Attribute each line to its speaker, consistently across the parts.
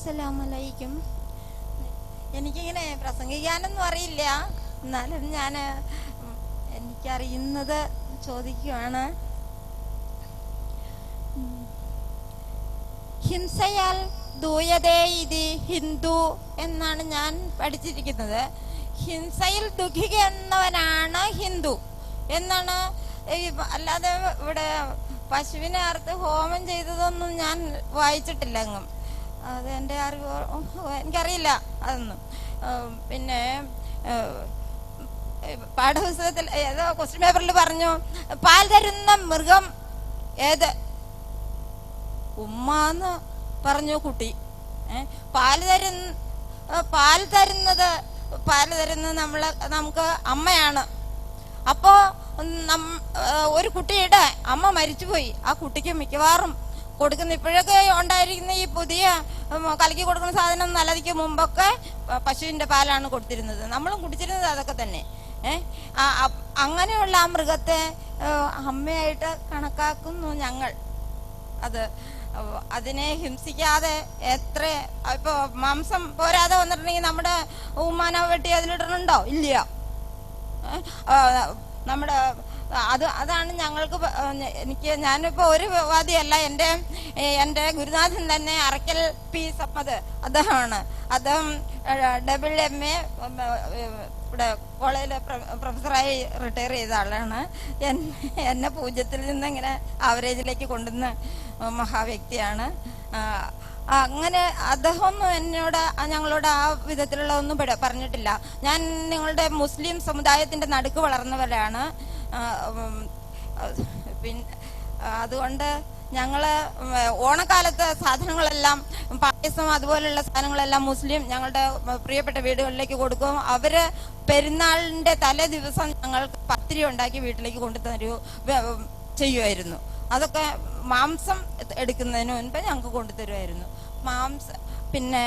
Speaker 1: അസ്സലാമലൈക്കും. എനിക്കിങ്ങനെ പ്രസംഗിക്കാനൊന്നും അറിയില്ല. എന്നാലും ഞാൻ എനിക്കറിയുന്നത് ചോദിക്കുവാണ്. ഉം. ഹിംസയാൽ ദൂയതേ ഇതി ഹിന്ദു എന്നാണ് ഞാൻ പഠിച്ചിരിക്കുന്നത്. ഹിംസയിൽ ദുഃഖിക്കുന്നവനാണ് ഹിന്ദു എന്നാണ് അല്ലാതെ ഇവിടെ പശുവിനെ അറുത്ത് ഹോമം ചെയ്തതൊന്നും ഞാൻ വായിച്ചിട്ടില്ല എങ്ങും. അത് എന്റെ അറിവ് എനിക്കറിയില്ല അതൊന്നും. പിന്നെ പാഠപുസ്തകത്തിൽ ഏതോ ക്വസ്റ്റ്യൻ പേപ്പറിൽ പറഞ്ഞു പാൽ തരുന്ന മൃഗം ഏത്? ഉമ്മാന്ന് പറഞ്ഞു കുട്ടി. പാൽ തരുന്ന പാൽ തരുന്നത് പാൽ തരുന്നത് നമ്മളെ നമുക്ക് അമ്മയാണ്. അപ്പോ ഒരു കുട്ടിയുടെ അമ്മ മരിച്ചുപോയി. ആ കുട്ടിക്ക് മിക്കവാറും കൊടുക്കുന്ന ഇപ്പോഴൊക്കെ ഉണ്ടായിരിക്കുന്ന ഈ പുതിയ കലക്കി കൊടുക്കുന്ന സാധനം നല്ലതിക്ക് മുമ്പൊക്കെ പശുവിന്റെ പാലാണ് കൊടുത്തിരുന്നത്. നമ്മളും കുടിച്ചിരുന്നത് അതൊക്കെ തന്നെ. ഏഹ് അങ്ങനെയുള്ള ആ മൃഗത്തെ അമ്മയായിട്ട് കണക്കാക്കുന്നു ഞങ്ങൾ. അത് അതിനെ ഹിംസിക്കാതെ എത്ര ഇപ്പൊ മാംസം പോരാതെ വന്നിട്ടുണ്ടെങ്കിൽ നമ്മുടെ ഉമ്മാന വെട്ടി അതിലിടണുണ്ടോ? ഇല്ല. നമ്മുടെ അത് അതാണ് ഞങ്ങൾക്ക് എനിക്ക് ഞാനിപ്പോ ഒരു വാദിയല്ല എന്റെ എന്റെ ഗുരുനാഥൻ തന്നെ അറക്കൽ പി സമ്മത് അദ്ദേഹമാണ്. അദ്ദേഹം ഡബിൾ എം എ ഇവിടെ കോളേജിലെ പ്രൊഫസറായി റിട്ടയർ ചെയ്ത ആളാണ്. എന്നെ പൂജ്യത്തിൽ നിന്ന് ഇങ്ങനെ ആവറേജിലേക്ക് കൊണ്ടുവന്ന മഹാവ്യക്തിയാണ്. അങ്ങനെ അദ്ദേഹമൊന്നും എന്നോട് ഞങ്ങളോട് ആ വിധത്തിലുള്ള ഒന്നും പറഞ്ഞിട്ടില്ല. ഞാൻ നിങ്ങളുടെ മുസ്ലിം സമുദായത്തിന്റെ നടുക്ക് വളർന്നവരാണ്. പിന്നെ അതുകൊണ്ട് ഞങ്ങൾ ഉം, ഓണക്കാലത്ത് സാധനങ്ങളെല്ലാം പായസം അതുപോലെയുള്ള സാധനങ്ങളെല്ലാം മുസ്ലിം ഞങ്ങളുടെ പ്രിയപ്പെട്ട വീടുകളിലേക്ക് കൊടുക്കും. അവർ പെരുന്നാളിന്റെ തലേ ദിവസം ഞങ്ങൾക്ക് പത്തിരി ഉണ്ടാക്കി വീട്ടിലേക്ക് കൊണ്ടു തരൂ ചെയ്യുമായിരുന്നു അതൊക്കെ മാംസം എടുക്കുന്നതിന് മുൻപ് ഞങ്ങൾക്ക് കൊണ്ടുതരുമായിരുന്നു മാംസം പിന്നെ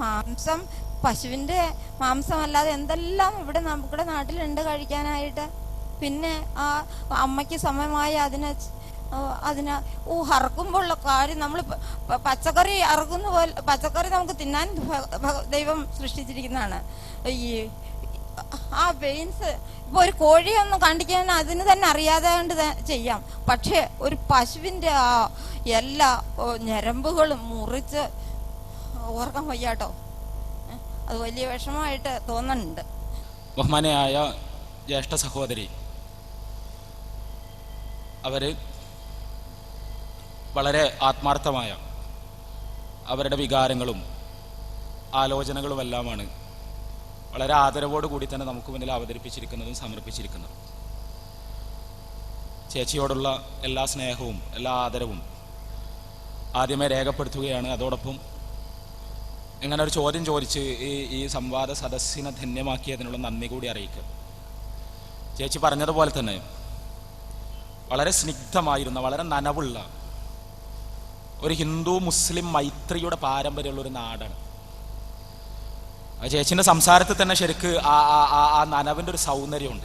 Speaker 1: മാംസം പശുവിന്റെ മാംസം അല്ലാതെ എന്തെല്ലാം ഇവിടെ നമ്മുടെ നാട്ടിലുണ്ട് കഴിക്കാനായിട്ട്? പിന്നെ ആ അമ്മയ്ക്ക് സമയമായി അതിനെ അതിന് ഊ അറക്കുമ്പോഴുള്ള കാര്യം നമ്മൾ പച്ചക്കറി അറക്കുന്ന പോലെ പച്ചക്കറി നമുക്ക് തിന്നാൻ ദൈവം സൃഷ്ടിച്ചിരിക്കുന്നതാണ്. ഈ ആ പെയിൻസ് ഇപ്പൊ ഒരു കോഴിയൊന്നും കണ്ടിക്കാൻ അതിന് തന്നെ അറിയാതെ കൊണ്ട് ചെയ്യാം. പക്ഷേ ഒരു പശുവിന്റെ ആ എല്ലാ ഞരമ്പുകളും മുറിച്ച് ഓർക്കാൻ വയ്യാട്ടോ. അത് വലിയ വിഷമമായിട്ട് തോന്നുന്നുണ്ട്.
Speaker 2: ബഹുമാനയായ ജ്യേഷ്ഠ സഹോദരി അവർ വളരെ ആത്മാർത്ഥമായ അവരുടെ വികാരങ്ങളും ആലോചനകളുമെല്ലാമാണ് വളരെ ആദരവോടുകൂടി തന്നെ നമുക്ക് മുന്നിൽ അവതരിപ്പിച്ചിരിക്കുന്നതും സമർപ്പിച്ചിരിക്കുന്നതും. ചേച്ചിയോടുള്ള എല്ലാ സ്നേഹവും എല്ലാ ആദരവും ആദ്യമേ രേഖപ്പെടുത്തുകയാണ്. അതോടൊപ്പം ഇങ്ങനെ ഒരു ചോദ്യം ചോദിച്ച് ഈ ഈ സംവാദ സദസ്സിനെ ധന്യമാക്കിയതിനുള്ള നന്ദി കൂടി അറിയിക്കുക. ചേച്ചി പറഞ്ഞതുപോലെ തന്നെ വളരെ സ്നിഗ്ധമായിരുന്ന വളരെ നനവുള്ള ഒരു ഹിന്ദു മുസ്ലിം മൈത്രിയുടെ പാരമ്പര്യമുള്ള ഒരു നാടാണ്. ആ ചേച്ചിന്റെ സംസാരത്തിൽ തന്നെ ശരിക്ക് ആ ആ- ആ നനവിന്റെ ഒരു സൗന്ദര്യമുണ്ട്.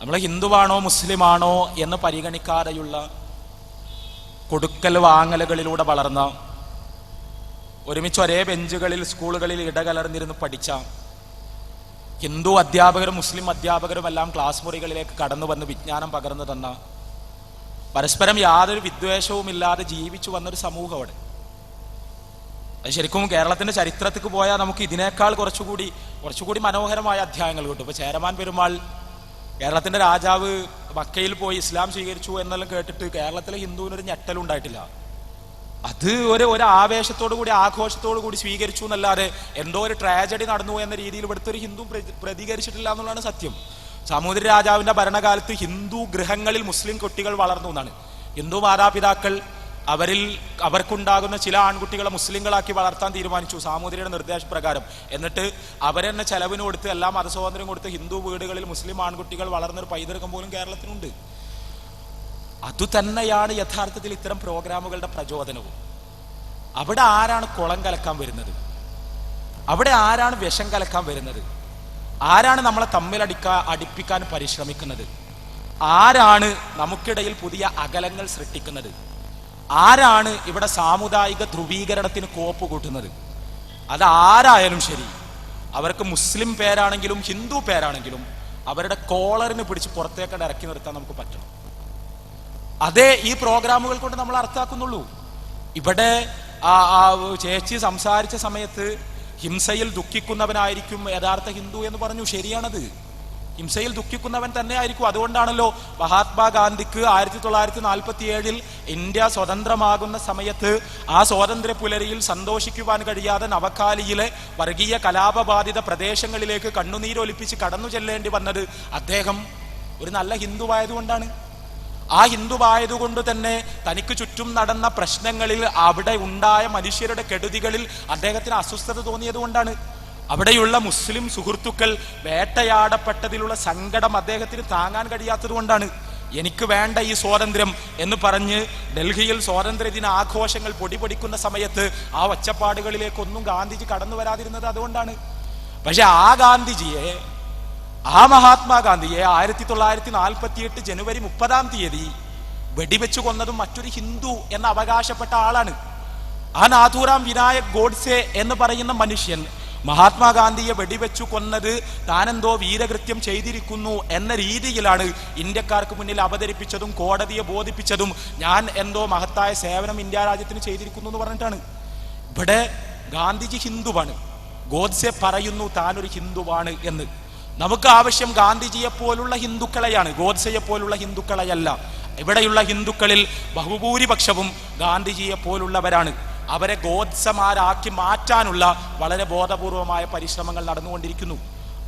Speaker 2: നമ്മൾ ഹിന്ദുവാണോ മുസ്ലിമാണോ എന്ന് പരിഗണിക്കാതെയുള്ള കൊടുക്കൽ വാങ്ങലുകളിലൂടെ വളർന്ന ഒരുമിച്ച് ഒരേ ബെഞ്ചുകളിൽ സ്കൂളുകളിൽ ഇടകലർന്നിരുന്ന് പഠിച്ച ഹിന്ദു അധ്യാപകരും മുസ്ലിം അധ്യാപകരും എല്ലാം ക്ലാസ് മുറികളിലേക്ക് കടന്നു വന്ന് വിജ്ഞാനം പകർന്നു തന്ന പരസ്പരം യാതൊരു വിദ്വേഷവും ഇല്ലാതെ ജീവിച്ചു വന്നൊരു സമൂഹം അവിടെ. അത് ശരിക്കും കേരളത്തിന്റെ ചരിത്രത്തിക്ക് പോയാൽ നമുക്ക് ഇതിനേക്കാൾ കുറച്ചുകൂടി കുറച്ചുകൂടി മനോഹരമായ അധ്യായങ്ങൾ കിട്ടും. ഇപ്പൊ ചേരമാൻ പെരുമാൾ കേരളത്തിന്റെ രാജാവ് മക്കയിൽ പോയി ഇസ്ലാം സ്വീകരിച്ചു എന്നെല്ലാം കേട്ടിട്ട് കേരളത്തിലെ ഹിന്ദുവിനൊരു ഞെട്ടലുണ്ടായിട്ടില്ല. അത് ഒരു ഒരു ആവേശത്തോടു കൂടി ആഘോഷത്തോടു കൂടി സ്വീകരിച്ചു എന്നല്ലാതെ എന്തോ ഒരു ട്രാജഡി നടന്നു എന്ന രീതിയിൽ ഇവിടുത്തെ ഒരു ഹിന്ദു പ്രതി- പ്രതികരിച്ചിട്ടില്ല എന്നുള്ളതാണ് സത്യം. സാമൂതിരി രാജാവിന്റെ ഭരണകാലത്ത് ഹിന്ദു ഗൃഹങ്ങളിൽ മുസ്ലിം കുട്ടികൾ വളർന്നു എന്നാണ്. ഹിന്ദു മാതാപിതാക്കൾ അവരിൽ അവർക്കുണ്ടാകുന്ന ചില ആൺകുട്ടികളെ മുസ്ലിങ്ങളാക്കി വളർത്താൻ തീരുമാനിച്ചു സാമൂതിരിയുടെ നിർദ്ദേശപ്രകാരം. എന്നിട്ട് അവരെന്നെ ചെലവിന് കൊടുത്ത് എല്ലാ മതസ്വാതന്ത്ര്യം കൊടുത്ത് ഹിന്ദു വീടുകളിൽ മുസ്ലിം ആൺകുട്ടികൾ വളർന്നൊരു പൈതൃകം പോലും കേരളത്തിനുണ്ട്. അതുതന്നെയാണ് യഥാർത്ഥത്തിൽ ഇത്തരം പ്രോഗ്രാമുകളുടെ പ്രചോദനവും. അവിടെ ആരാണ് കുളം കലക്കാൻ വരുന്നത്? അവിടെ ആരാണ് വിഷം കലക്കാൻ വരുന്നത്? ആരാണ് നമ്മളെ തമ്മിലടിക്കാ അടിപ്പിക്കാൻ പരിശ്രമിക്കുന്നത്? ആരാണ് നമുക്കിടയിൽ പുതിയ അകലങ്ങൾ സൃഷ്ടിക്കുന്നത്? ആരാണ് ഇവിടെ സാമുദായിക ധ്രുവീകരണത്തിന് കോപ്പ് കൂട്ടുന്നത്? അത് ആരായാലും ശരി. അവർക്ക് മുസ്ലിം പേരാണെങ്കിലും ഹിന്ദു പേരാണെങ്കിലും അവരുടെ കോളറിന് പിടിച്ച് പുറത്തേക്കടെ ഇറക്കി നിർത്താൻ നമുക്ക് പറ്റണം. അതേ ഈ പ്രോഗ്രാമുകൾ കൊണ്ട് നമ്മൾ അർത്ഥാക്കുന്നുള്ളൂ ഇവിടെ ആ ചേച്ചി സംസാരിച്ച സമയത്ത് ഹിംസയിൽ ദുഃഖിക്കുന്നവനായിരിക്കും യഥാർത്ഥ ഹിന്ദു എന്ന് പറഞ്ഞു. ശരിയാണത്. ഹിംസയിൽ ദുഃഖിക്കുന്നവൻ തന്നെ ആയിരിക്കും. അതുകൊണ്ടാണല്ലോ മഹാത്മാഗാന്ധിക്ക് ആയിരത്തി തൊള്ളായിരത്തി നാൽപ്പത്തി ഏഴിൽ ഇന്ത്യ സ്വതന്ത്രമാകുന്ന സമയത്ത് ആ സ്വാതന്ത്ര്യ പുലരിയിൽ സന്തോഷിക്കുവാൻ കഴിയാതെ നവക്കാലിയിലെ വർഗീയ കലാപബാധിത പ്രദേശങ്ങളിലേക്ക് കണ്ണുനീരൊലിപ്പിച്ച് കടന്നു ചെല്ലേണ്ടി വന്നത് അദ്ദേഹം ഒരു നല്ല ഹിന്ദുവായതുകൊണ്ടാണ്. ആ ഹിന്ദുവായതുകൊണ്ട് തന്നെ തനിക്ക് ചുറ്റും നടന്ന പ്രശ്നങ്ങളിൽ അവിടെ ഉണ്ടായ മനുഷ്യരുടെ കെടുതികളിൽ അദ്ദേഹത്തിന് അസ്വസ്ഥത തോന്നിയത് കൊണ്ടാണ്. അവിടെയുള്ള മുസ്ലിം സുഹൃത്തുക്കൾ വേട്ടയാടപ്പെട്ടതിലുള്ള സങ്കടം അദ്ദേഹത്തിന് താങ്ങാൻ കഴിയാത്തത് കൊണ്ടാണ്. എനിക്ക് വേണ്ട ഈ സ്വാതന്ത്ര്യം എന്ന് പറഞ്ഞ് ഡൽഹിയിൽ സ്വാതന്ത്ര്യദിന ആഘോഷങ്ങൾ പൊടിപൊടിക്കുന്ന സമയത്ത് ആ ഒച്ചപ്പാടുകളിലേക്കൊന്നും ഗാന്ധിജി കടന്നു വരാതിരുന്നത് അതുകൊണ്ടാണ്. പക്ഷെ ആ ഗാന്ധിജിയെ ആ മഹാത്മാഗാന്ധിയെ ആയിരത്തി തൊള്ളായിരത്തി നാൽപ്പത്തി എട്ട് ജനുവരി മുപ്പതാം തീയതി വെടിവെച്ചു കൊന്നതും മറ്റൊരു ഹിന്ദു എന്ന് അവകാശപ്പെട്ട ആളാണ്. ആ നാഥൂറാം വിനായക് ഗോഡ്സെ എന്ന് പറയുന്ന മനുഷ്യൻ മഹാത്മാഗാന്ധിയെ വെടിവെച്ചു കൊന്നത് താനെന്തോ വീരകൃത്യം ചെയ്തിരിക്കുന്നു എന്ന രീതിയിലാണ് ഇന്ത്യക്കാർക്ക് മുന്നിൽ അവതരിപ്പിച്ചതും കോടതിയെ ബോധിപ്പിച്ചതും ഞാൻ എന്തോ മഹത്തായ സേവനം ഇന്ത്യ രാജ്യത്തിന് ചെയ്തിരിക്കുന്നു എന്ന് പറഞ്ഞിട്ടാണ്. ഇവിടെ ഗാന്ധിജി ഹിന്ദുവാണ്. ഗോഡ്സെ പറയുന്നു താനൊരു ഹിന്ദുവാണ് എന്ന്. നമുക്ക് ആവശ്യം ഗാന്ധിജിയെ പോലുള്ള ഹിന്ദുക്കളെയാണ് ഗോദ്സയെ പോലുള്ള ഹിന്ദുക്കളെയല്ല. ഇവിടെയുള്ള ഹിന്ദുക്കളിൽ ബഹുഭൂരിപക്ഷവും ഗാന്ധിജിയെ പോലുള്ളവരാണ്. അവരെ ഗോത്സമാരാക്കി മാറ്റാനുള്ള വളരെ ബോധപൂർവമായ പരിശ്രമങ്ങൾ നടന്നുകൊണ്ടിരിക്കുന്നു.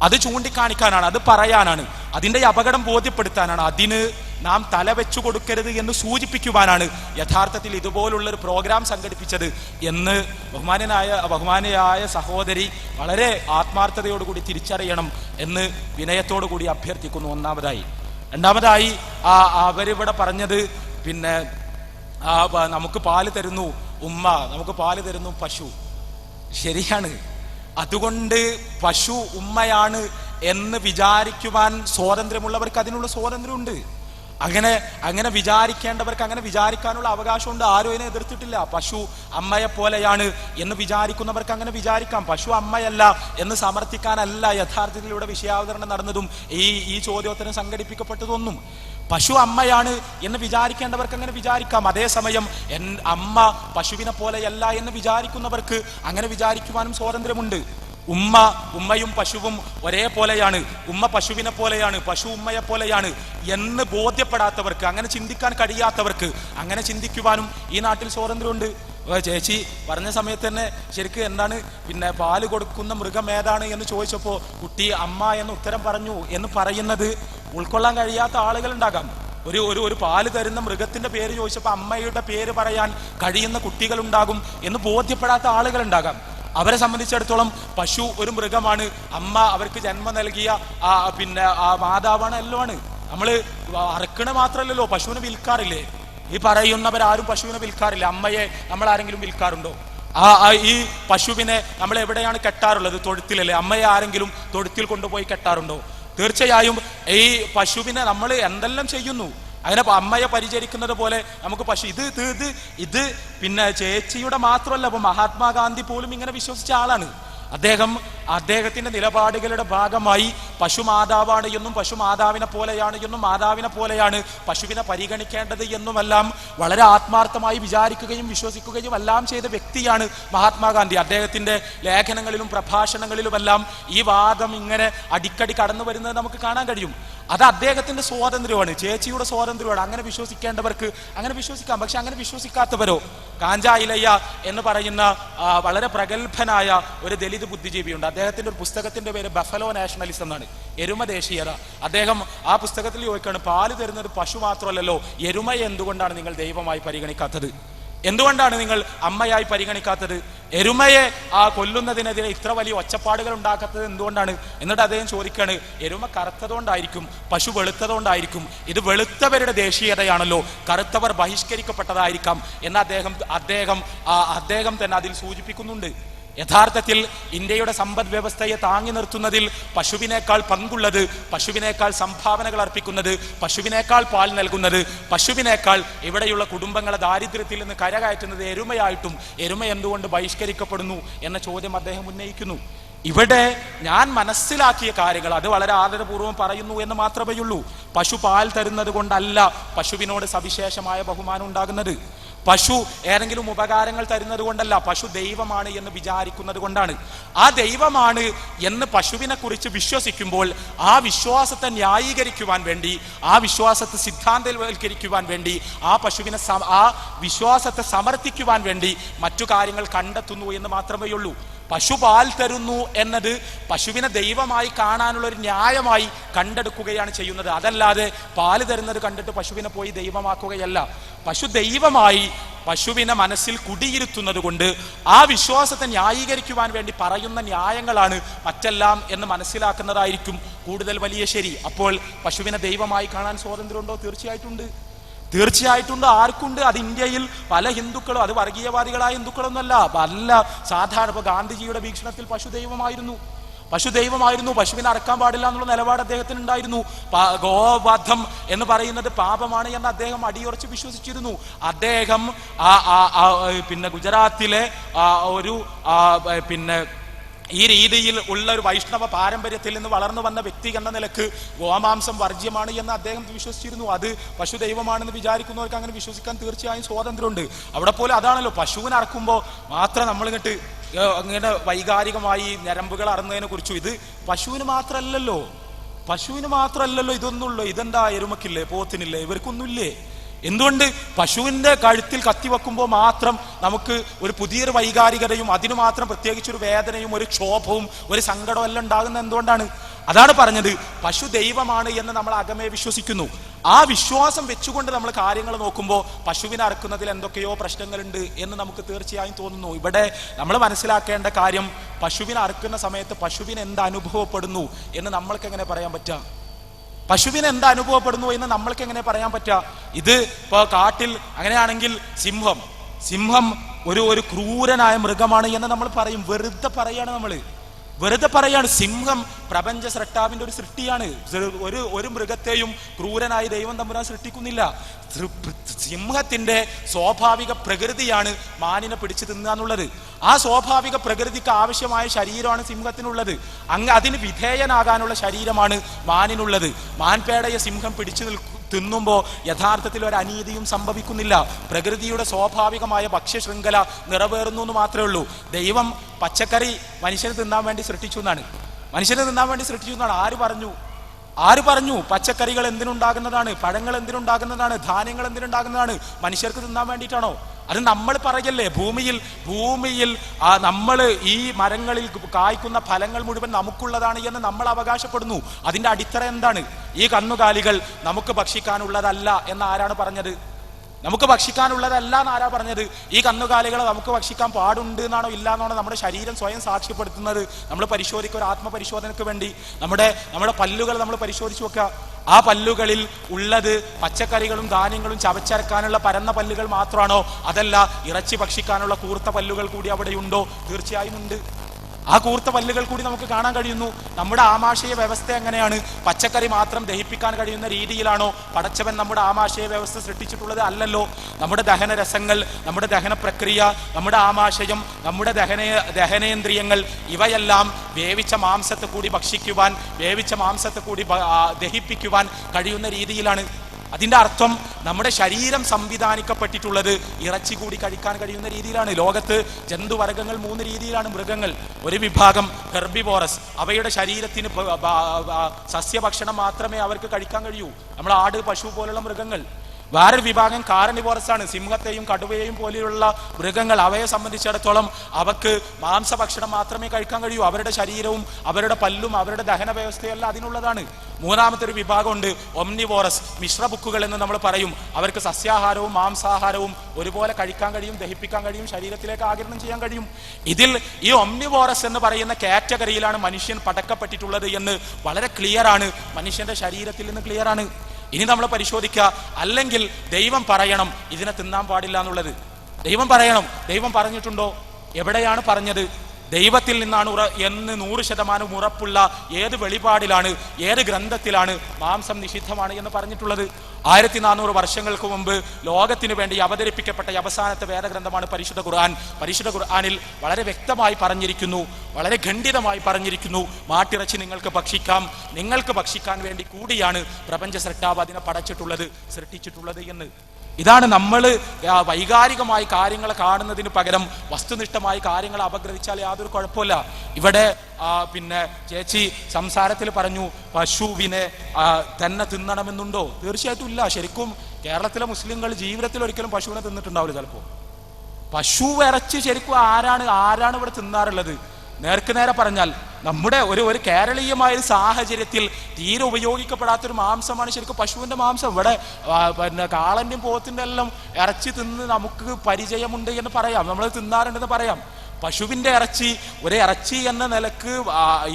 Speaker 2: അത് ചൂണ്ടിക്കാണിക്കാനാണ് അത് പറയാനാണ്. അതിന്റെ അപകടം ബോധ്യപ്പെടുത്താനാണ്. അതിന് നാം തല വെച്ചു കൊടുക്കരുത് എന്ന് സൂചിപ്പിക്കുവാനാണ് യഥാർത്ഥത്തിൽ ഇതുപോലുള്ള ഒരു പ്രോഗ്രാം സംഘടിപ്പിച്ചത് എന്ന് ബഹുമാനനായ ബഹുമാനയായ സഹോദരി വളരെ ആത്മാർത്ഥതയോടുകൂടി തിരിച്ചറിയണം എന്ന് വിനയത്തോടു കൂടി അഭ്യർത്ഥിക്കുന്നു ഒന്നാമതായി. രണ്ടാമതായി ആ അവരിവിടെ പറഞ്ഞത് പിന്നെ നമുക്ക് പാൽ തരുന്നു ഉമ്മ നമുക്ക് പാൽ തരുന്നു പശു. ശരിയാണ്. അതുകൊണ്ട് പശു ഉമ്മയാണ് എന്ന് വിചാരിക്കുവാൻ സ്വാതന്ത്ര്യമുള്ളവർക്ക് അതിനുള്ള സ്വാതന്ത്ര്യമുണ്ട്. അങ്ങനെ അങ്ങനെ വിചാരിക്കേണ്ടവർക്ക് അങ്ങനെ വിചാരിക്കാനുള്ള അവകാശമുണ്ട്. ആരും അതിനെ എതിർത്തിട്ടില്ല. പശു അമ്മയെ പോലെയാണ് എന്ന് വിചാരിക്കുന്നവർക്ക് അങ്ങനെ വിചാരിക്കാം. പശു അമ്മയല്ല എന്ന് സമർത്ഥിക്കാനല്ല യഥാർത്ഥത്തിൽ ഇവിടെ വിഷയാവതരണം നടന്നതും ഈ ഈ ചോദ്യോത്തരം സംഘടിപ്പിക്കപ്പെട്ടതൊന്നും. പശു അമ്മയാണ് എന്ന് വിചാരിക്കേണ്ടവർക്ക് അങ്ങനെ വിചാരിക്കാം. അതേസമയം എൻ അമ്മ പശുവിനെ പോലെയല്ല എന്ന് വിചാരിക്കുന്നവർക്ക് അങ്ങനെ വിചാരിക്കുവാനും സ്വാതന്ത്ര്യമുണ്ട്. ഉമ്മ ഉമ്മയും പശുവും ഒരേപോലെയാണ്. ഉമ്മ പശുവിനെ പോലെയാണ് പശു ഉമ്മയെ പോലെയാണ് എന്ന് ബോധ്യപ്പെടാത്തവർക്ക് അങ്ങനെ ചിന്തിക്കാൻ കഴിയാത്തവർക്ക് അങ്ങനെ ചിന്തിക്കുവാനും ഈ നാട്ടിൽ സ്വാതന്ത്ര്യമുണ്ട്. ചേച്ചി പറഞ്ഞ സമയത്ത് തന്നെ ശരിക്കും എന്താണ്? പിന്നെ പാൽ കൊടുക്കുന്ന മൃഗം ഏതാണ് എന്ന് ചോദിച്ചപ്പോൾ കുട്ടി അമ്മ എന്ന് ഉത്തരം പറഞ്ഞു എന്ന് പറയുന്നത് ഉൾക്കൊള്ളാൻ കഴിയാത്ത ആളുകൾ ഉണ്ടാകാം ഒരു ഒരു ഒരു പാൽ തരുന്ന മൃഗത്തിന്റെ പേര് ചോദിച്ചപ്പോൾ അമ്മയുടെ പേര് പറയാൻ കഴിയുന്ന കുട്ടികൾ ഉണ്ടാകും എന്ന് ബോധ്യപ്പെടാത്ത ആളുകൾ ഉണ്ടാകാം അവരെ സംബന്ധിച്ചിടത്തോളം പശു ഒരു മൃഗമാണ്. അമ്മ അവർക്ക് ജന്മം നൽകിയ പിന്നെ ആ മാതാവാണ് എല്ലാമാണ് നമ്മൾ അറക്കണ മാത്രല്ലല്ലോ പശുവിനെ വിൽക്കാറില്ലേ? ഈ പറയുന്നവരാരും പശുവിനെ വിൽക്കാറില്ല. അമ്മയെ നമ്മൾ ആരെങ്കിലും വിൽക്കാറുണ്ടോ? ആ ഈ പശുവിനെ നമ്മൾ എവിടെയാണ് കെട്ടാറുള്ളത്? തൊഴുത്തിലല്ലേ? അമ്മയെ ആരെങ്കിലും തൊഴുത്തിൽ കൊണ്ടുപോയി കെട്ടാറുണ്ടോ? തീർച്ചയായും ഈ പശുവിനെ നമ്മൾ എന്തെല്ലാം ചെയ്യുന്നു? അങ്ങനെ അമ്മയെ പരിചരിക്കുന്നത് പോലെ നമുക്ക് പക്ഷെ ഇത് ഇത് ഇത് ഇത് പിന്നെ ചേച്ചിയുടെ മാത്രമല്ല അപ്പൊ മഹാത്മാഗാന്ധി പോലും ഇങ്ങനെ വിശ്വസിച്ച ആളാണ്. അദ്ദേഹം അദ്ദേഹത്തിന്റെ നിലപാടുകളുടെ ഭാഗമായി പശു മാതാവാണ് എന്നും പശു മാതാവിനെ പോലെയാണ് എന്നും മാതാവിനെ പോലെയാണ് പശുവിനെ പരിഗണിക്കേണ്ടത് എന്നുമെല്ലാം വളരെ ആത്മാർത്ഥമായി വിചാരിക്കുകയും വിശ്വസിക്കുകയും എല്ലാം ചെയ്ത വ്യക്തിയാണ് മഹാത്മാഗാന്ധി. അദ്ദേഹത്തിന്റെ ലേഖനങ്ങളിലും പ്രഭാഷണങ്ങളിലുമെല്ലാം ഈ വാദം ഇങ്ങനെ അടിക്കടി കടന്നു വരുന്നത് നമുക്ക് കാണാൻ കഴിയും. അത് അദ്ദേഹത്തിന്റെ സ്വാതന്ത്ര്യമാണ് ചേച്ചിയുടെ സ്വാതന്ത്ര്യമാണ്. അങ്ങനെ വിശ്വസിക്കേണ്ടവർക്ക് അങ്ങനെ വിശ്വസിക്കാം. പക്ഷെ അങ്ങനെ വിശ്വസിക്കാത്തവരോ? കാഞ്ചായിലയ്യ എന്ന് പറയുന്ന വളരെ പ്രഗത്ഭനായ ഒരു ദലിത് ബുദ്ധിജീവിയുണ്ട്. അദ്ദേഹത്തിന്റെ ഒരു പുസ്തകത്തിന്റെ പേര് ബഫലോ നാഷണലിസം എന്നാണ്. എരുമ ദേശീയത. അദ്ദേഹം ആ പുസ്തകത്തിൽ ചോദിക്കുകയാണ് പാൽ തരുന്നത് പശു മാത്രമല്ലല്ലോ എരുമ എന്തുകൊണ്ടാണ് നിങ്ങൾ ദൈവമായി പരിഗണിക്കാത്തത്? എന്തുകൊണ്ടാണ് നിങ്ങൾ അമ്മയായി പരിഗണിക്കാത്തത്? എരുമയെ ആ കൊല്ലുന്നതിനെതിരെ ഇത്ര വലിയ ഒച്ചപ്പാടുകൾ ഉണ്ടാക്കാത്തത് എന്തുകൊണ്ടാണ്? എന്നിട്ട് അദ്ദേഹം ചോദിക്കാണ് എരുമ കറുത്തതുകൊണ്ടായിരിക്കും പശു വെളുത്തതുകൊണ്ടായിരിക്കും. ഇത് വെളുത്തവരുടെ ദേശീയതയാണല്ലോ കറുത്തവർ ബഹിഷ്കരിക്കപ്പെട്ടതായിരിക്കാം എന്ന് അദ്ദേഹം അദ്ദേഹം അദ്ദേഹം തന്നെ അതിൽ സൂചിപ്പിക്കുന്നുണ്ട്. യഥാർത്ഥത്തിൽ ഇന്ത്യയുടെ സമ്പദ് വ്യവസ്ഥയെ താങ്ങി നിർത്തുന്നതിൽ പശുവിനേക്കാൾ പങ്കുള്ളത് പശുവിനേക്കാൾ സംഭാവനകൾ അർപ്പിക്കുന്നത് പശുവിനേക്കാൾ പാൽ നൽകുന്നത് പശുവിനേക്കാൾ ഇവിടെയുള്ള കുടുംബങ്ങളെ ദാരിദ്ര്യത്തിൽ നിന്ന് കരകയറ്റുന്നത് എരുമയായിട്ടും എരുമ എന്തുകൊണ്ട് ബഹിഷ്കരിക്കപ്പെടുന്നു എന്ന ചോദ്യം അദ്ദേഹം ഉന്നയിക്കുന്നു. ഇവിടെ ഞാൻ മനസ്സിലാക്കിയ കാര്യങ്ങൾ അത് വളരെ ആദരപൂർവം പറയുന്നു എന്ന് മാത്രമേയുള്ളൂ. പശു പാൽ തരുന്നത് കൊണ്ടല്ല പശുവിനോട് സവിശേഷമായ ബഹുമാനം ഉണ്ടാകുന്നത്. പശു ഏതെങ്കിലും ഉപകാരങ്ങൾ തരുന്നത് കൊണ്ടല്ല പശു ദൈവമാണ് എന്ന് വിചാരിക്കുന്നത് കൊണ്ടാണ്. ആ ദൈവമാണ് എന്ന് പശുവിനെ കുറിച്ച് വിശ്വസിക്കുമ്പോൾ ആ വിശ്വാസത്തെ ന്യായീകരിക്കുവാൻ വേണ്ടി ആ വിശ്വാസത്തെ സിദ്ധാന്തവൽക്കരിക്കുവാൻ വേണ്ടി ആ പശുവിനെ ആ വിശ്വാസത്തെ സമർത്ഥിക്കുവാൻ വേണ്ടി മറ്റു കാര്യങ്ങൾ കണ്ടെത്തുന്നു എന്ന് മാത്രമേ ഉള്ളൂ പശു പാൽ തരുന്നു എന്നത് പശുവിനെ ദൈവമായി കാണാനുള്ള ഒരു ന്യായമായി കണ്ടെടുക്കുകയാണ് ചെയ്യുന്നത്. അതല്ലാതെ പാൽ തരുന്നത് കണ്ടിട്ട് പശുവിനെ പോയി ദൈവമാക്കുകയല്ല. പശു ദൈവമായി പശുവിനെ മനസ്സിൽ കുടിയിരുത്തുന്നത് കൊണ്ട് ആ വിശ്വാസത്തെ ന്യായീകരിക്കുവാൻ വേണ്ടി പറയുന്ന ന്യായങ്ങളാണ് മറ്റെല്ലാം എന്ന് മനസ്സിലാക്കുന്നതായിരിക്കും കൂടുതൽ വലിയ ശരി. അപ്പോൾ പശുവിനെ ദൈവമായി കാണാൻ സ്വാതന്ത്ര്യമുണ്ടോ? തീർച്ചയായിട്ടുണ്ട് തീർച്ചയായിട്ടുണ്ട്. ആർക്കുണ്ട്? അത് ഇന്ത്യയിൽ പല ഹിന്ദുക്കളും അത് വർഗീയവാദികളായ ഹിന്ദുക്കളൊന്നുമല്ല. പല സാധാരണ ഇപ്പൊ ഗാന്ധിജിയുടെ വീക്ഷണത്തിൽ പശുദൈവമായിരുന്നു. പശുദൈവമായിരുന്നു. പശു ദൈവമായിരുന്നു പശുവിനെ അറക്കാൻ പാടില്ല എന്നുള്ള നിലപാട് അദ്ദേഹത്തിന് ഉണ്ടായിരുന്നു ഗോവധം എന്ന് പറയുന്നത് പാപമാണ് എന്ന് അദ്ദേഹം അടിയുറച്ച് വിശ്വസിച്ചിരുന്നു. അദ്ദേഹം പിന്നെ ഗുജറാത്തിലെ ഒരു പിന്നെ ഈ രീതിയിൽ ഉള്ള ഒരു വൈഷ്ണവ പാരമ്പര്യത്തിൽ നിന്ന് വളർന്നു വന്ന വ്യക്തി എന്ന നിലയ്ക്ക് ഗോമാംസം വർജ്യമാണ് എന്ന് അദ്ദേഹം വിശ്വസിച്ചിരുന്നു. അത് പശു ദൈവമാണെന്ന് വിചാരിക്കുന്നവർക്ക് അങ്ങനെ വിശ്വസിക്കാൻ തീർച്ചയായും സ്വാതന്ത്ര്യമുണ്ട്. അവിടെ പോലെ അതാണല്ലോ പശുവിനെ അറക്കുമ്പോൾ മാത്രം നമ്മൾ ഇങ്ങോട്ട് അങ്ങനെ വൈകാരികമായി ഞരമ്പുകൾ അറന്നതിനെ കുറിച്ചും ഇത് പശുവിന് മാത്രമല്ലല്ലോ പശുവിന് മാത്രമല്ലല്ലോ ഇതൊന്നുള്ളൂ. ഇതെന്താ എരുമക്കില്ലേ പോത്തിനില്ലേ ഇവർക്കൊന്നുമില്ലേ? എന്തുകൊണ്ട് പശുവിന്റെ കഴുത്തിൽ കത്തിവെക്കുമ്പോൾ മാത്രം നമുക്ക് ഒരു പുതിയൊരു വൈകാരികതയും അതിനു മാത്രം പ്രത്യേകിച്ച് ഒരു വേദനയും ഒരു ക്ഷോഭവും ഒരു സങ്കടവും എല്ലാം ഉണ്ടാകുന്നത് എന്തുകൊണ്ടാണ്? അതാണ് പറഞ്ഞത്. പശു ദൈവമാണ് എന്ന് നമ്മൾ അകമേ വിശ്വസിക്കുന്നു. ആ വിശ്വാസം വെച്ചുകൊണ്ട് നമ്മൾ കാര്യങ്ങൾ നോക്കുമ്പോൾ പശുവിനെ അറക്കുന്നതിൽ എന്തൊക്കെയോ പ്രശ്നങ്ങളുണ്ട് എന്ന് നമുക്ക് തീർച്ചയായും തോന്നുന്നു. ഇവിടെ നമ്മൾ മനസ്സിലാക്കേണ്ട കാര്യം പശുവിനെ അറക്കുന്ന സമയത്ത് പശുവിന് എന്ത് അനുഭവപ്പെടുന്നു എന്ന് നമ്മൾക്ക് എങ്ങനെ പറയാൻ പറ്റുക? പശുവിന് എന്ത് അനുഭവപ്പെടുന്നു എന്ന് നമ്മൾക്ക് എങ്ങനെ പറയാൻ പറ്റുക? ഇത് ഇപ്പൊ കാട്ടിൽ അങ്ങനെയാണെങ്കിൽ സിംഹം. സിംഹം ഒരു ഒരു ക്രൂരനായ മൃഗമാണ് എന്ന് നമ്മൾ പറയും. വെറുതെ പറയാണ് നമ്മൾ. വെറുതെ പറയാണ് സിംഹം പ്രപഞ്ച സൃഷ്ടാവിന്റെ ഒരു സൃഷ്ടിയാണ്. ഒരു ഒരു മൃഗത്തെയും ക്രൂരനായി ദൈവം തമ്പുരാൻ സൃഷ്ടിക്കുന്നില്ല. സിംഹത്തിന്റെ സ്വാഭാവിക പ്രകൃതിയാണ് മാനിനെ പിടിച്ചു തിന്നുക എന്നുള്ളത്. ആ സ്വാഭാവിക പ്രകൃതിക്ക് ആവശ്യമായ ശരീരമാണ് സിംഹത്തിനുള്ളത്. അങ്ങ് അതിന് വിധേയനാകാനുള്ള ശരീരമാണ് മാനിനുള്ളത്. മാൻപേടയെ സിംഹം പിടിച്ചു നിൽക്കും തിന്നുമ്പോൾ യഥാർത്ഥത്തിൽ ഒരു അനീതിയും സംഭവിക്കുന്നില്ല. പ്രകൃതിയുടെ സ്വാഭാവികമായ ഭക്ഷ്യശൃംഖല നിറവേറുന്നു എന്ന് മാത്രമേ ഉള്ളൂ. ദൈവം പച്ചക്കറി മനുഷ്യന് തിന്നാൻ വേണ്ടി സൃഷ്ടിച്ചു എന്നാണ്. മനുഷ്യന് തിന്നാൻ വേണ്ടി സൃഷ്ടിച്ചു എന്നാണ്. ആര് പറഞ്ഞു? ആര് പറഞ്ഞു? പച്ചക്കറികൾ എന്തിനുണ്ടാകുന്നതാണ്? പഴങ്ങൾ എന്തിനുണ്ടാകുന്നതാണ്? ധാന്യങ്ങൾ എന്തിനുണ്ടാകുന്നതാണ്? മനുഷ്യർക്ക് തിന്നാൻ വേണ്ടിയിട്ടാണോ? അത് നമ്മൾ പറയല്ലേ ഭൂമിയിൽ ഭൂമിയിൽ നമ്മൾ ഈ മരങ്ങളിൽ കായ്ക്കുന്ന ഫലങ്ങൾ മുഴുവൻ നമുക്കുള്ളതാണ് എന്ന് നമ്മൾ അവകാശപ്പെടുന്നു. അതിന്റെ അടിത്തറ എന്താണ്? ഈ കന്നുകാലികൾ നമുക്ക് ഭക്ഷിക്കാനുള്ളതല്ല എന്ന് ആരാണ് പറഞ്ഞത്? നമുക്ക് ഭക്ഷിക്കാനുള്ളതല്ല എന്ന് ആരാ പറഞ്ഞത്? ഈ കന്നുകാലികളെ നമുക്ക് ഭക്ഷിക്കാൻ പാടുണ്ട് എന്നാണോ ഇല്ല എന്നാണോ നമ്മുടെ ശരീരം സ്വയം സാക്ഷ്യപ്പെടുത്തുന്നത്? നമ്മൾ പരിശോധിക്കുക ഒരു ആത്മപരിശോധനയ്ക്ക് വേണ്ടി. നമ്മുടെ നമ്മുടെ പല്ലുകൾ നമ്മൾ പരിശോധിച്ച് വെക്കുക ആ പല്ലുകളിൽ ഉള്ളത് പച്ചക്കറികളും ധാന്യങ്ങളും ചവച്ചരക്കാനുള്ള പരന്ന പല്ലുകൾ മാത്രമാണോ? അതല്ല ഇറച്ചി ഭക്ഷിക്കാനുള്ള കൂർത്ത പല്ലുകൾ കൂടി അവിടെയുണ്ടോ? തീർച്ചയായും ഉണ്ട്. ആ കൂർത്ത പല്ലുകൾ കൂടി നമുക്ക് കാണാൻ കഴിയുന്നു. നമ്മുടെ ആമാശയ വ്യവസ്ഥ എങ്ങനെയാണ്? പച്ചക്കറി മാത്രം ദഹിപ്പിക്കാൻ കഴിയുന്ന രീതിയിലാണോ? പടച്ചവൻ നമ്മുടെ ആമാശയ വ്യവസ്ഥ സൃഷ്ടിച്ചിട്ടുള്ളത് അല്ലല്ലോ. നമ്മുടെ ദഹന രസങ്ങൾ നമ്മുടെ ദഹന പ്രക്രിയ നമ്മുടെ ആമാശയം നമ്മുടെ ദഹന ദഹനേന്ദ്രിയങ്ങൾ ഇവയെല്ലാം വേവിച്ച മാംസത്തെ കൂടി ഭക്ഷിക്കുവാൻ വേവിച്ച മാംസത്തെ കൂടി ദഹിപ്പിക്കുവാൻ കഴിയുന്ന രീതിയിലാണ് അതിന്റെ അർത്ഥം നമ്മുടെ ശരീരം സംവിധാനിക്കപ്പെട്ടിട്ടുള്ളത് ഇറച്ചി കൂടി കഴിക്കാൻ കഴിയുന്ന രീതിയിലാണ്. ലോകത്ത് ജന്തുവർഗങ്ങൾ മൂന്ന് രീതിയിലാണ്. മൃഗങ്ങൾ ഒരു വിഭാഗം ഗർഭിബോറസ് അവയുടെ ശരീരത്തിന് സസ്യഭക്ഷണം മാത്രമേ അവർക്ക് കഴിക്കാൻ കഴിയൂ. നമ്മൾ ആട് പശു പോലുള്ള മൃഗങ്ങൾ. വേറൊരു വിഭാഗം കാരണിവോറസ് ആണ് സിംഹത്തെയും കടുവയെയും പോലെയുള്ള മൃഗങ്ങൾ അവയെ സംബന്ധിച്ചിടത്തോളം അവക്ക് മാംസഭക്ഷണം മാത്രമേ കഴിക്കാൻ കഴിയൂ. അവരുടെ ശരീരവും അവരുടെ പല്ലും അവരുടെ ദഹന വ്യവസ്ഥയെല്ലാം അതിനുള്ളതാണ്. മൂന്നാമത്തെ ഒരു വിഭാഗമുണ്ട് മിശ്ര മിശ്രബുക്കുകൾ എന്ന് നമ്മൾ പറയും. അവർക്ക് സസ്യാഹാരവും മാംസാഹാരവും ഒരുപോലെ കഴിക്കാൻ കഴിയും ദഹിപ്പിക്കാൻ കഴിയും ശരീരത്തിലേക്ക് ആകിരണം ചെയ്യാൻ കഴിയും. ഇതിൽ ഈ ഒംനിവോറസ് എന്ന് പറയുന്ന കാറ്റഗറിയിലാണ് മനുഷ്യൻ പടക്കപ്പെട്ടിട്ടുള്ളത് എന്ന് വളരെ ക്ലിയർ ആണ്. മനുഷ്യന്റെ ശരീരത്തിൽ നിന്ന് ക്ലിയർ ആണ്. ഇനി നമ്മൾ പരിശോധിക്കുക അല്ലെങ്കിൽ ദൈവം പറയണം ഇതിനെ തിന്നാൻ പാടില്ല എന്നുള്ളത്. ദൈവം പറയണം. ദൈവം പറഞ്ഞിട്ടുണ്ടോ? എവിടെയാണ് പറഞ്ഞത്? ദൈവത്തിൽ നിന്നാണ് ഉറ എന്ന് നൂറ് ശതമാനം ഉറപ്പുള്ള ഏത് വെളിപാടിലാണ് ഏത് ഗ്രന്ഥത്തിലാണ് മാംസം നിഷിദ്ധമാണ് എന്ന് പറഞ്ഞിട്ടുള്ളത്. ആയിരത്തി നാനൂറ് വർഷങ്ങൾക്ക് മുമ്പ് ലോകത്തിന് വേണ്ടി അവതരിപ്പിക്കപ്പെട്ട അവസാനത്തെ വേദഗ്രന്ഥമാണ് പരിശുദ്ധ ഖുർആൻ. പരിശുദ്ധ ഖുർആാനിൽ വളരെ വ്യക്തമായി പറഞ്ഞിരിക്കുന്നു വളരെ ഖണ്ഡിതമായി പറഞ്ഞിരിക്കുന്നു മാട്ടിറച്ചി നിങ്ങൾക്ക് ഭക്ഷിക്കാം നിങ്ങൾക്ക് ഭക്ഷിക്കാൻ വേണ്ടി കൂടിയാണ് പ്രപഞ്ച സൃഷ്ടാവ് അതിനെ പടച്ചിട്ടുള്ളത് സൃഷ്ടിച്ചിട്ടുള്ളത് എന്ന്. ഇതാണ് നമ്മൾ വൈകാരികമായി കാര്യങ്ങൾ കാണുന്നതിന് പകരം വസ്തുനിഷ്ഠമായി കാര്യങ്ങൾ അപഗ്രഹിച്ചാൽ യാതൊരു കുഴപ്പമില്ല. ഇവിടെ പിന്നെ ചേച്ചി സംസാരത്തിൽ പറഞ്ഞു പശുവിനെ തന്നെ തിന്നണമെന്നുണ്ടോ? തീർച്ചയായിട്ടും ഇല്ല. ശരിക്കും കേരളത്തിലെ മുസ്ലിങ്ങൾ ജീവിതത്തിൽ ഒരിക്കലും പശുവിനെ തിന്നിട്ടുണ്ടാവില്ല ചിലപ്പോൾ. പശു ഇറച്ചി ശരിക്കും ആരാണ് ആരാണ് ഇവിടെ തിന്നാറുള്ളത്? നേർക്ക് നേരെ പറഞ്ഞാൽ നമ്മുടെ ഒരു ഒരു കേരളീയമായ ഒരു സാഹചര്യത്തിൽ തീരെ ഉപയോഗിക്കപ്പെടാത്തൊരു മാംസമാണ് ശരിക്കും പശുവിന്റെ മാംസം. ഇവിടെ പിന്നെ കാളന്റെയും പോത്തിന്റെ എല്ലാം ഇറച്ചി തിന്ന് നമുക്ക് പരിചയമുണ്ട് എന്ന് പറയാം. നമ്മൾ തിന്നാറുണ്ടെന്ന് പറയാം. പശുവിന്റെ ഇറച്ചി ഒരു ഇറച്ചി എന്ന നിലയ്ക്ക്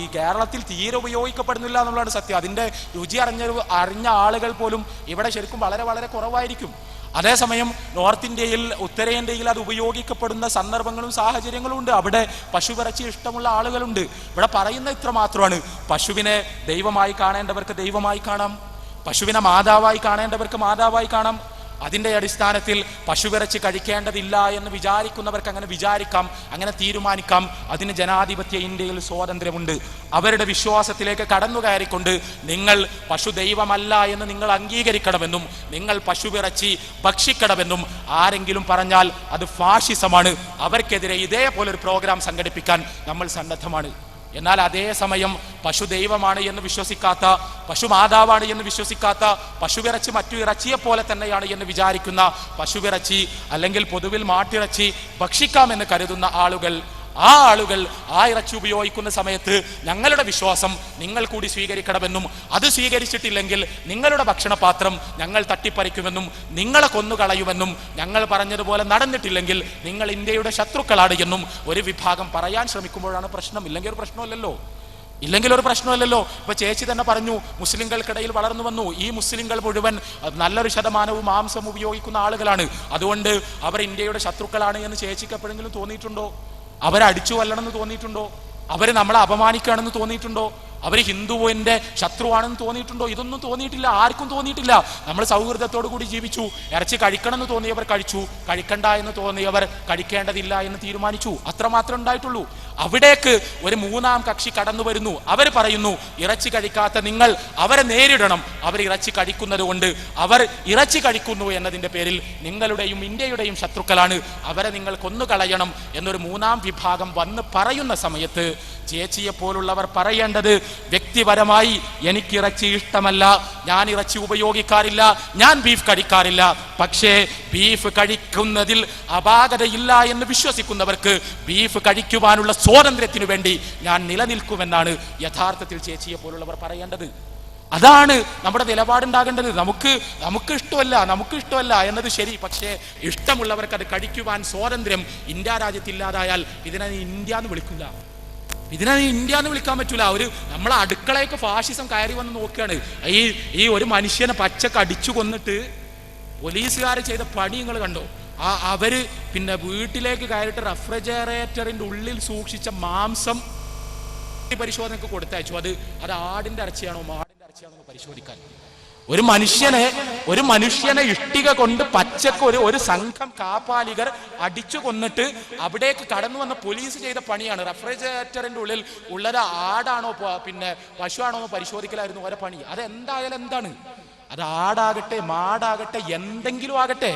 Speaker 2: ഈ കേരളത്തിൽ തീരെ ഉപയോഗിക്കപ്പെടുന്നില്ല എന്നുള്ളതാണ് സത്യം. അതിന്റെ രുചി അറിഞ്ഞ അറിഞ്ഞ ആളുകൾ പോലും ഇവിടെ ശരിക്കും വളരെ വളരെ കുറവായിരിക്കും. അതേസമയം നോർത്ത് ഇന്ത്യയിൽ ഉത്തരേന്ത്യയിൽ അത് ഉപയോഗിക്കപ്പെടുന്ന സന്ദർഭങ്ങളും സാഹചര്യങ്ങളും ഉണ്ട്. അവിടെ പശുവിറച്ചി ഇഷ്ടമുള്ള ആളുകളുണ്ട്. ഇവിടെ പറയുന്ന ഇത്ര മാത്രമാണ്. പശുവിനെ ദൈവമായി കാണേണ്ടവർക്ക് ദൈവമായി കാണാം. പശുവിനെ മാതാവായി കാണേണ്ടവർക്ക് മാതാവായി കാണാം. അതിന്റെ അടിസ്ഥാനത്തിൽ പശുവിറച്ചി കഴിക്കേണ്ടതില്ല എന്ന് വിചാരിക്കുന്നവർക്ക് അങ്ങനെ വിചാരിക്കാം അങ്ങനെ തീരുമാനിക്കാം. അതിന് ജനാധിപത്യ ഇന്ത്യയിൽ സ്വാതന്ത്ര്യമുണ്ട്. അവരുടെ വിശ്വാസത്തിലേക്ക് കടന്നു കയറിക്കൊണ്ട് നിങ്ങൾ പശു ദൈവമല്ല എന്ന് നിങ്ങൾ അംഗീകരിക്കണമെന്നും നിങ്ങൾ പശുവിറച്ചി ഭക്ഷിക്കണമെന്നും ആരെങ്കിലും പറഞ്ഞാൽ അത് ഫാഷിസമാണ്. അവർക്കെതിരെ ഇതേപോലെ ഒരു പ്രോഗ്രാം സംഘടിപ്പിക്കാൻ നമ്മൾ സന്നദ്ധമാണ്. എന്നാൽ അതേസമയം പശു ദൈവമാണ് എന്ന് വിശ്വസിക്കാത്ത പശു മാതാവാണ് എന്ന് വിശ്വസിക്കാത്ത പശുവിറച്ചി മറ്റു ഇറച്ചിയെ പോലെ തന്നെയാണ് എന്ന് വിചാരിക്കുന്ന പശുവിറച്ചി അല്ലെങ്കിൽ പൊതുവിൽ മാട്ടിറച്ചി ഭക്ഷിക്കാമെന്ന് കരുതുന്ന ആളുകൾ ആ ആളുകൾ ആ ഇറച്ചി ഉപയോഗിക്കുന്ന സമയത്ത് ഞങ്ങളുടെ വിശ്വാസം നിങ്ങൾ കൂടി സ്വീകരിക്കണമെന്നും അത് സ്വീകരിച്ചിട്ടില്ലെങ്കിൽ നിങ്ങളുടെ ഭക്ഷണപാത്രം ഞങ്ങൾ തട്ടിപ്പറിക്കുമെന്നും നിങ്ങളെ കൊന്നുകളയുമെന്നും ഞങ്ങൾ പറഞ്ഞതുപോലെ നടന്നിട്ടില്ലെങ്കിൽ നിങ്ങൾ ഇന്ത്യയുടെ ശത്രുക്കളാണ് എന്നും ഒരു വിഭാഗം പറയാൻ ശ്രമിക്കുമ്പോഴാണ് പ്രശ്നം. ഇല്ലെങ്കിൽ ഒരു പ്രശ്നമല്ലല്ലോ. ഇല്ലെങ്കിൽ ഒരു പ്രശ്നമല്ലല്ലോ. ഇപ്പൊ ചേച്ചി തന്നെ പറഞ്ഞു മുസ്ലിങ്ങൾക്കിടയിൽ വളർന്നു വന്നു. ഈ മുസ്ലിങ്ങൾ മുഴുവൻ നല്ലൊരു ശതമാനവും മാംസം ഉപയോഗിക്കുന്ന ആളുകളാണ്. അതുകൊണ്ട് അവർ ഇന്ത്യയുടെ ശത്രുക്കളാണ് എന്ന് ചേച്ചിക്ക് എപ്പോഴെങ്കിലും തോന്നിയിട്ടുണ്ടോ? അവരെ അടിച്ചു കൊല്ലണമെന്ന് തോന്നിയിട്ടുണ്ടോ? അവരെ നമ്മളെ അപമാനിക്കുകയാണെന്ന് തോന്നിയിട്ടുണ്ടോ? അവർ ഹിന്ദുവിന്റെ ശത്രുവാണെന്ന് തോന്നിയിട്ടുണ്ടോ? ഇതൊന്നും തോന്നിയിട്ടില്ല. ആർക്കും തോന്നിയിട്ടില്ല. നമ്മൾ സൗഹൃദത്തോടു കൂടി ജീവിച്ചു. ഇറച്ചി കഴിക്കണമെന്ന് തോന്നിയവർ കഴിച്ചു. കഴിക്കണ്ട എന്ന് തോന്നിയവർ കഴിക്കേണ്ടതില്ല എന്ന് തീരുമാനിച്ചു. അത്രമാത്രം ഉണ്ടായിട്ടുള്ളൂ. അവിടേക്ക് ഒരു മൂന്നാം കക്ഷി കടന്നു വരുന്നു. അവർ പറയുന്നു ഇറച്ചി കഴിക്കാത്ത നിങ്ങൾ അവരെ നേരിടണം. അവർ ഇറച്ചി കഴിക്കുന്നത് കൊണ്ട് അവർ ഇറച്ചി കഴിക്കുന്നു എന്നതിന്റെ പേരിൽ നിങ്ങളുടെയും ഇന്ത്യയുടെയും ശത്രുക്കളാണ്. അവരെ നിങ്ങൾ കൊന്നുകളയണം എന്നൊരു മൂന്നാം വിഭാഗം വന്ന് പറയുന്ന സമയത്ത് ചേച്ചിയെ പോലുള്ളവർ പറയേണ്ടത് വ്യക്തിപരമായി എനിക്ക് ഇറച്ചി ഇഷ്ടമല്ല ഞാൻ ഇറച്ചി ഉപയോഗിക്കാറില്ല ഞാൻ ബീഫ് കഴിക്കാറില്ല. പക്ഷേ ബീഫ് കഴിക്കുന്നതിൽ അപാകതയില്ല എന്ന് വിശ്വസിക്കുന്നവർക്ക് ബീഫ് കഴിക്കുവാനുള്ള സ്വാതന്ത്ര്യത്തിനു വേണ്ടി ഞാൻ നിലനിൽക്കുമെന്നാണ് യഥാർത്ഥത്തിൽ ചേച്ചിയെ പോലുള്ളവർ പറയേണ്ടത്. അതാണ് നമ്മുടെ നിലപാടുണ്ടാകേണ്ടത്. നമുക്ക് നമുക്ക് ഇഷ്ടമല്ല നമുക്ക് ഇഷ്ടമല്ല എന്നത് ശരി പക്ഷേ ഇഷ്ടമുള്ളവർക്ക് അത് കഴിക്കുവാൻ സ്വാതന്ത്ര്യം ഇന്ത്യ രാജ്യത്തില്ലാതായാൽ ഇതിനെ ഇന്ത്യ എന്ന് വിളിക്കില്ല. ഇതിനെ ഇന്ത്യ എന്ന് വിളിക്കാൻ പറ്റൂല. ഒരു നമ്മളെ അടുക്കളയൊക്കെ ഫാഷിസം കയറി വന്ന് നോക്കുകയാണ്. ഈ ഈ ഒരു മനുഷ്യനെ പച്ചക്ക് അടിച്ചു കൊന്നിട്ട് പോലീസുകാർ ചെയ്ത പണി നിങ്ങൾ കണ്ടോ? ആ അവർ പിന്നെ വീട്ടിലേക്ക് കയറിയിട്ട് റെഫ്രിജറേറ്ററിന്റെ ഉള്ളിൽ സൂക്ഷിച്ച മാംസം പരിശോധനക്ക് കൊടുത്തയച്ചു. അത് അത് ആടിന്റെ ഇറച്ചിയാണോ മാടിന്റെ ഇറച്ചിയാണോ പരിശോധിക്കാൻ. ഒരു മനുഷ്യനെ ഒരു മനുഷ്യനെ ഇഷ്ടിക കൊണ്ട് പച്ചക്ക് ഒരു ഒരു സംഘം കാപ്പാലികർ അടിച്ചു കൊന്നിട്ട് അവിടേക്ക് കടന്നു വന്ന പോലീസ് ചെയ്ത പണിയാണ്. റെഫ്രിജറേറ്ററിന്റെ ഉള്ളിൽ ഉള്ളത് ആടാണോ പിന്നെ പശുവാണോ പരിശോധിക്കലായിരുന്നു ഓരോ പണി. അത് എന്തായാലും എന്താണ്? അത് ആടാകട്ടെ മാടാകട്ടെ എന്തെങ്കിലും ആകട്ടെ.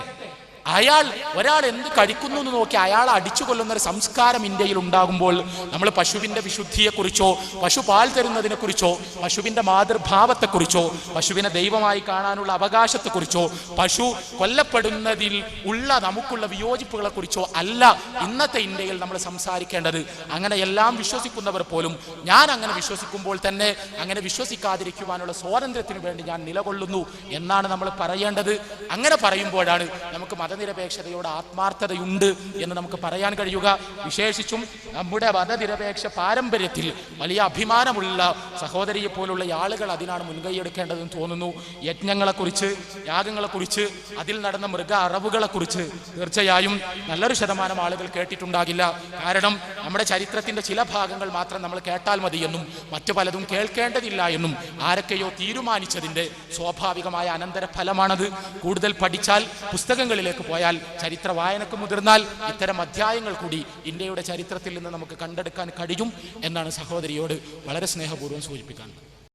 Speaker 2: അയാൾ ഒരാൾ എന്ത് കഴിക്കുന്നു എന്ന് നോക്കി അയാൾ അടിച്ചു കൊല്ലുന്ന ഒരു സംസ്കാരം ഇന്ത്യയിൽ ഉണ്ടാകുമ്പോൾ നമ്മൾ പശുവിന്റെ വിശുദ്ധിയെക്കുറിച്ചോ പശു പാൽ തരുന്നതിനെക്കുറിച്ചോ പശുവിന്റെ മാതൃഭാവത്തെക്കുറിച്ചോ പശുവിനെ ദൈവമായി കാണാനുള്ള അവകാശത്തെക്കുറിച്ചോ പശു കൊല്ലപ്പെടുന്നതിൽ ഉള്ള നമുക്കുള്ള വിയോജിപ്പുകളെ കുറിച്ചോ അല്ല ഇന്നത്തെ ഇന്ത്യയിൽ നമ്മൾ സംസാരിക്കേണ്ടത്. അങ്ങനെ എല്ലാം വിശ്വസിക്കുന്നവർ പോലും ഞാൻ അങ്ങനെ വിശ്വസിക്കുമ്പോൾ തന്നെ അങ്ങനെ വിശ്വസിക്കാതിരിക്കുവാനുള്ള സ്വാതന്ത്ര്യത്തിന് വേണ്ടി ഞാൻ നിലകൊള്ളുന്നു എന്നാണ് നമ്മൾ പറയേണ്ടത്. അങ്ങനെ പറയുമ്പോഴാണ് നമുക്ക് മതനിരപേക്ഷതയോട് ആത്മാർത്ഥതയുണ്ട് എന്ന് നമുക്ക് പറയാൻ കഴിയുക. വിശേഷിച്ചും നമ്മുടെ മതനിരപേക്ഷ പാരമ്പര്യത്തിൽ വലിയ അഭിമാനമുള്ള സഹോദരിയെ പോലുള്ള ആളുകൾ അതിനാണ് മുൻകൈയെടുക്കേണ്ടതെന്ന് തോന്നുന്നു. യജ്ഞങ്ങളെക്കുറിച്ച് യാഗങ്ങളെക്കുറിച്ച് അതിൽ നടന്ന മൃഗ അറവുകളെക്കുറിച്ച് തീർച്ചയായും നല്ലൊരു ശതമാനം ആളുകൾ കേട്ടിട്ടുണ്ടാകില്ല. കാരണം നമ്മുടെ ചരിത്രത്തിന്റെ ചില ഭാഗങ്ങൾ മാത്രം നമ്മൾ കേട്ടാൽ മതിയെന്നും മറ്റു പലതും കേൾക്കേണ്ടതില്ല എന്നും ആരൊക്കെയോ തീരുമാനിച്ചതിന്റെ സ്വാഭാവികമായ അനന്തരഫലമാണത്. കൂടുതൽ പഠിച്ചാൽ പുസ്തകങ്ങളിലേക്ക് പോയാൽ ചരിത്ര വായനക്ക് മുതിർന്നാൽ ഇത്തരം അധ്യായങ്ങൾ കൂടി ഇന്ത്യയുടെ ചരിത്രത്തിൽ നിന്ന് നമുക്ക് കണ്ടെടുക്കാൻ കഴിയും എന്നാണ് സഹോദരിയോട് വളരെ സ്നേഹപൂർവം സൂചിപ്പിക്കാൻ.